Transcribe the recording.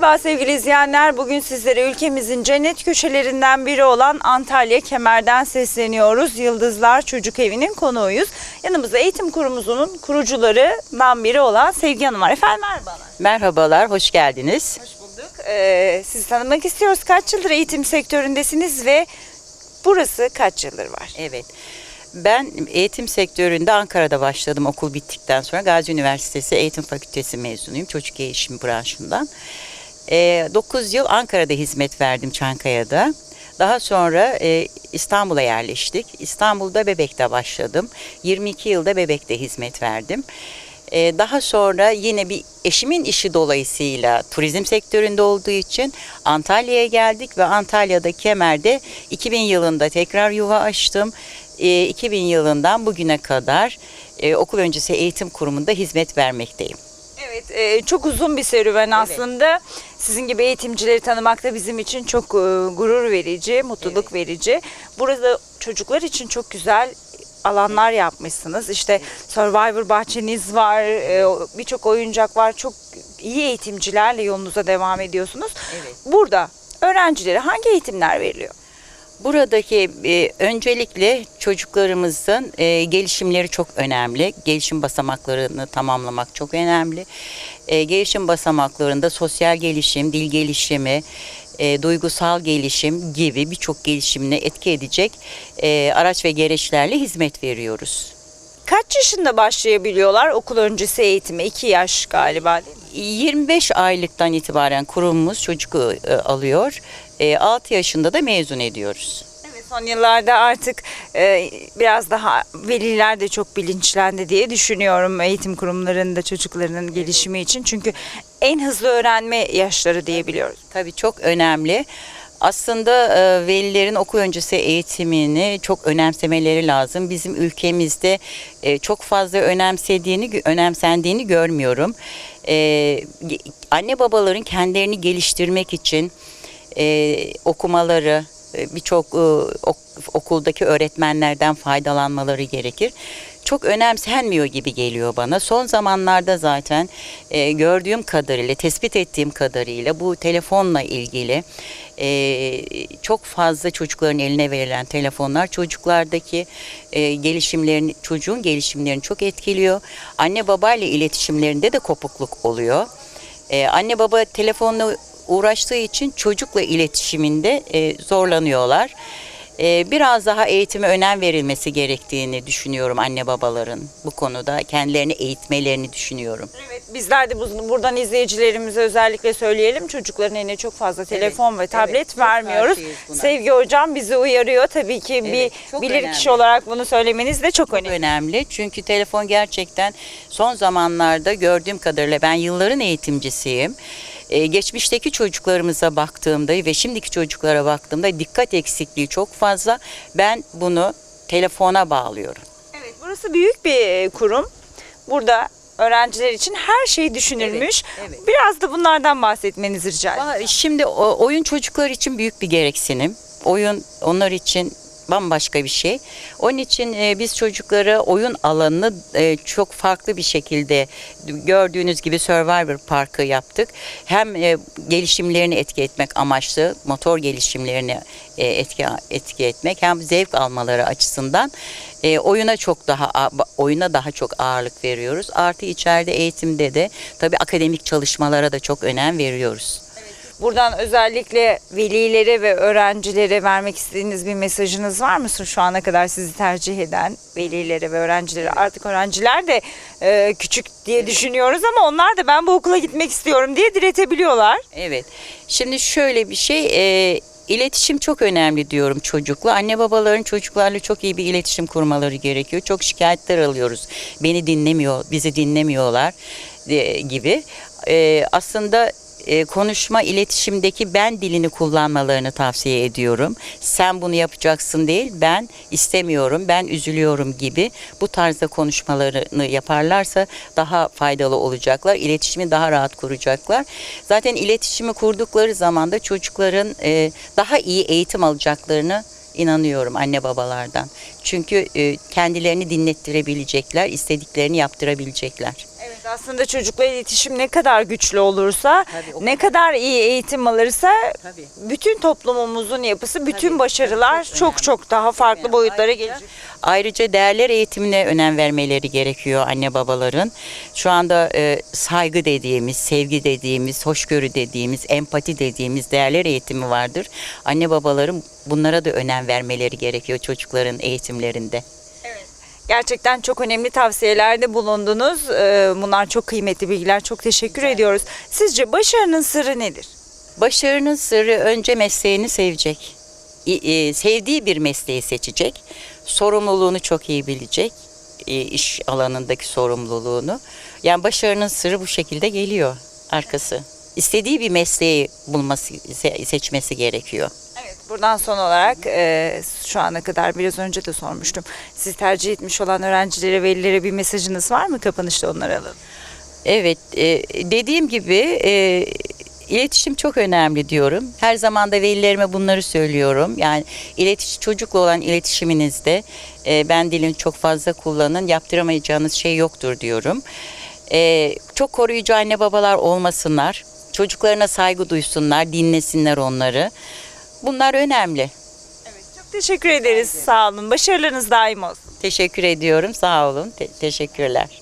Merhaba sevgili izleyenler. Bugün sizlere ülkemizin cennet köşelerinden biri olan Antalya Kemer'den sesleniyoruz. Yıldızlar Çocuk Evi'nin konuğuyuz. Yanımızda eğitim kurumumuzun kurucularından biri olan Sevgi Hanım var. Efendim merhabalar. Merhabalar, hoş geldiniz. Hoş bulduk. Ee, sizi tanımak istiyoruz. Kaç yıldır eğitim sektöründesiniz ve burası kaç yıldır var? Evet. Ben eğitim sektöründe Ankara'da başladım okul bittikten sonra. Gazi Üniversitesi Eğitim Fakültesi mezunuyum. Çocuk gelişimi branşından. 9 yıl Ankara'da hizmet verdim Çankaya'da. Daha sonra e, İstanbul'a yerleştik. İstanbul'da Bebek'te başladım. 22 yılda Bebek'te hizmet verdim. E, daha sonra yine bir eşimin işi dolayısıyla turizm sektöründe olduğu için Antalya'ya geldik ve Antalya'da Kemer'de 2000 yılında tekrar yuva açtım. E, 2000 yılından bugüne kadar e, okul öncesi eğitim kurumunda hizmet vermekteyim. E, çok uzun bir serüven aslında. Sizin gibi eğitimcileri tanımak da bizim için çok e, gurur verici, mutluluk verici. Burada çocuklar için çok güzel alanlar yapmışsınız. İşte Survivor bahçeniz var, e, birçok oyuncak var. Çok iyi eğitimcilerle yolunuza devam ediyorsunuz. Evet. Burada öğrencilere hangi eğitimler veriliyor? Buradaki e, öncelikle çocuklarımızın e, gelişimleri çok önemli. Gelişim basamaklarını tamamlamak çok önemli. E, gelişim basamaklarında sosyal gelişim, dil gelişimi, e, duygusal gelişim gibi birçok gelişimine etki edecek e, araç ve gereçlerle hizmet veriyoruz. Kaç yaşında başlayabiliyorlar okul öncesi eğitime? 2 yaş galiba değil mi? 25 aylıktan itibaren kurumumuz çocuk e, alıyor. E, 6 yaşında da mezun ediyoruz. Evet son yıllarda artık e, biraz daha veliler de çok bilinçlendi diye düşünüyorum eğitim kurumlarında çocuklarının gelişimi için. Çünkü en hızlı öğrenme yaşları diyebiliyoruz. Tabii çok önemli. Aslında e, velilerin okul öncesi eğitimini çok önemsemeleri lazım. Bizim ülkemizde e, çok fazla önemsediğini, önemsendiğini görmüyorum. E, anne babaların kendilerini geliştirmek için e, okumaları, e, birçok e, ok- okuldaki öğretmenlerden faydalanmaları gerekir. Çok önemsenmiyor gibi geliyor bana. Son zamanlarda zaten e, gördüğüm kadarıyla, tespit ettiğim kadarıyla bu telefonla ilgili e, çok fazla çocukların eline verilen telefonlar çocuklardaki e, gelişimlerini, çocuğun gelişimlerini çok etkiliyor. Anne babayla iletişimlerinde de kopukluk oluyor. Ee, anne baba telefonla uğraştığı için çocukla iletişiminde e, zorlanıyorlar. Ee, biraz daha eğitime önem verilmesi gerektiğini düşünüyorum anne babaların bu konuda kendilerini eğitmelerini düşünüyorum. Evet bizler de bu- buradan izleyicilerimize özellikle söyleyelim. Çocukların eline çok fazla telefon ve evet, tablet çok vermiyoruz. karşıyız buna. Sevgi hocam bizi uyarıyor. Tabii ki Evet, bir çok bilir önemli. kişi olarak bunu söylemeniz de çok, Çok önemli. önemli çünkü telefon gerçekten son zamanlarda gördüğüm kadarıyla ben yılların eğitimcisiyim. Ee, geçmişteki çocuklarımıza baktığımda ve şimdiki çocuklara baktığımda dikkat eksikliği çok fazla. Ben bunu telefona bağlıyorum. Evet, burası büyük bir e, kurum. Burada öğrenciler için her şey düşünülmüş. Evet, evet. Biraz da bunlardan bahsetmenizi rica ederim. Şimdi oyun çocuklar için büyük bir gereksinim. Oyun onlar için bambaşka bir şey. Onun için e, biz çocuklara oyun alanını e, çok farklı bir şekilde gördüğünüz gibi Survivor Parkı yaptık. Hem e, gelişimlerini etki etmek amaçlı, motor gelişimlerini e, etki etki etmek hem zevk almaları açısından e, oyuna çok daha oyuna daha çok ağırlık veriyoruz. Artı içeride eğitimde de tabii akademik çalışmalara da çok önem veriyoruz. Buradan özellikle velilere ve öğrencilere vermek istediğiniz bir mesajınız var mı? Şu ana kadar sizi tercih eden velilere ve öğrencilere. Artık öğrenciler de e, küçük diye düşünüyoruz ama onlar da ben bu okula gitmek istiyorum diye diretebiliyorlar. Evet. Şimdi şöyle bir şey, e, iletişim çok önemli diyorum çocukla. Anne babaların çocuklarla çok iyi bir iletişim kurmaları gerekiyor. Çok şikayetler alıyoruz. Beni dinlemiyor, bizi dinlemiyorlar e, gibi. E, aslında e, konuşma iletişimdeki ben dilini kullanmalarını tavsiye ediyorum. Sen bunu yapacaksın değil, ben istemiyorum, ben üzülüyorum gibi bu tarzda konuşmalarını yaparlarsa daha faydalı olacaklar. İletişimi daha rahat kuracaklar. Zaten iletişimi kurdukları zaman da çocukların e, daha iyi eğitim alacaklarını inanıyorum anne babalardan. Çünkü e, kendilerini dinlettirebilecekler, istediklerini yaptırabilecekler. Aslında çocukla iletişim ne kadar güçlü olursa, Tabii, o ne kadar iyi eğitim alırsa Tabii. bütün toplumumuzun yapısı, bütün Tabii, başarılar çok çok önemli. çok daha farklı önemli. boyutlara Ayrıca- gelecek. Ayrıca değerler eğitimine önem vermeleri gerekiyor anne babaların. Şu anda e, saygı dediğimiz, sevgi dediğimiz, hoşgörü dediğimiz, empati dediğimiz değerler eğitimi vardır. Anne babaların bunlara da önem vermeleri gerekiyor çocukların eğitimlerinde. Gerçekten çok önemli tavsiyelerde bulundunuz. Ee, Bunlar çok kıymetli bilgiler. Çok teşekkür ediyoruz. Sizce başarının sırrı nedir? Başarının sırrı önce mesleğini sevecek. E, sevdiği bir mesleği seçecek. Sorumluluğunu çok iyi bilecek. E, iş alanındaki sorumluluğunu. Yani başarının sırrı bu şekilde geliyor arkası. İstediği bir mesleği bulması, se- seçmesi gerekiyor. Buradan son olarak e, şu ana kadar biraz önce de sormuştum. Siz tercih etmiş olan öğrencilere, velilere bir mesajınız var mı? Kapanışta onları alalım. Evet, e, dediğim gibi e, iletişim çok önemli diyorum. Her zaman da velilerime bunları söylüyorum. Yani iletişim çocukla olan iletişiminizde e, ben dilini çok fazla kullanın, yaptıramayacağınız şey yoktur diyorum. E, çok koruyucu anne babalar olmasınlar. Çocuklarına saygı duysunlar, dinlesinler onları. Bunlar önemli. Evet. Çok teşekkür ederiz. Sağ olun. Başarılarınız daim olsun. Teşekkür ediyorum. Sağ olun. Te- teşekkürler.